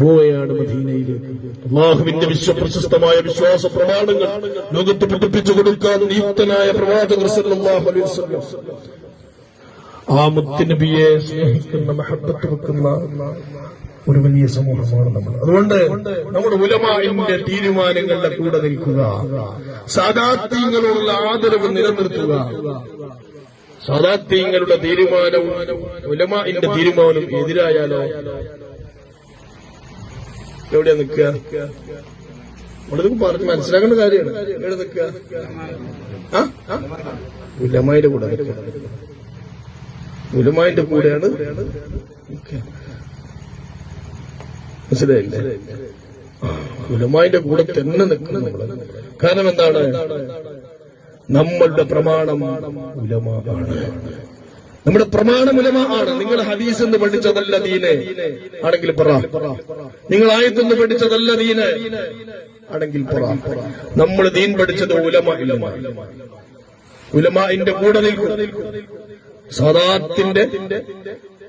പോവുകയാണ് മദീനയിലേക്ക്. അള്ളാഹുവിന്റെ വിശ്വപ്രശസ്തമായ വിശ്വാസ പ്രമാണങ്ങൾ ലോകത്ത് പഠിപ്പിച്ചു കൊടുക്കാൻ നിയുക്തനായ പ്രവാചകർ ആ മുത്തുനബിയെ സ്നേഹിക്കുന്ന മഹബത്ത് വെക്കുന്ന ഒരു വലിയ സമൂഹമാണ് നമ്മൾ. അതുകൊണ്ട് നമ്മുടെ ഉലമാന്റെ തീരുമാനങ്ങളുടെ കൂടെ നിൽക്കുക. സാദാത്യങ്ങളോടുള്ള ആദരവ് നിലനിർത്തുക. സാദാത്യങ്ങളുടെ തീരുമാനവും ഉലമാന്റെ തീരുമാനവും എതിരായാലോ എവിടെയാ അവിടെ നിങ്ങൾക്ക് പറഞ്ഞ് മനസ്സിലാക്കേണ്ട കാര്യമാണ്. എവിടെ നിൽക്കുക? ആ? ഉലമാന്റെ കൂടെ നിൽക്കുക. ഉലമായിന്റെ കൂടെയാണ്. മനസ്സിലായില്ലേ? ഉലമായിന്റെ കൂടെ തന്നെ നിൽക്കണം നമ്മൾ. കാരണം എന്താണ്? നമ്മളുടെ പ്രമാണം ഉലമ ആണ് നമ്മുടെ പ്രമാണം ഉലമ ആണ്. നിങ്ങൾ ഹദീസ് എന്ന് പഠിച്ചതല്ല ദീനെ. ആണെങ്കിൽ പറ. നിങ്ങൾ ആയത്തെന്ന് പഠിച്ചതല്ല ദീനെ. ആണെങ്കിൽ പറ. നമ്മൾ ദീൻ പഠിച്ചത് ഉലമ ഇല്ലമ ഉലമാന്റെ കൂടെ നിൽക്കും. സദാത്തിന്റെ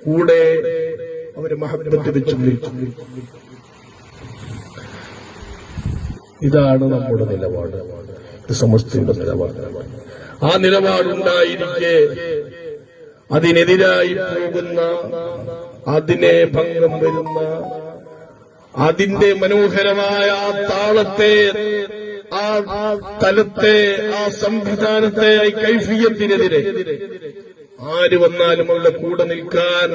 കൂടെ അവർ മഹബത്ത് വെച്ച് നിൽക്കും. ഇതാണ് നമ്മുടെ നിലപാട്. സമസ്തയുടെ നിലപാട്. ആ നിലപാടുണ്ടായിരിക്കെ അതിനെതിരായി പോകുന്ന അതിനെ ഭംഗം വരുന്ന അതിന്റെ മനോഹരമായ ആ താളത്തെ ആ തലത്തെ ആ സംവിധാനത്തെ കൈഫിയത്തിനെതിരെ ആര് വന്നാലും അവരുടെ കൂടെ നിൽക്കാൻ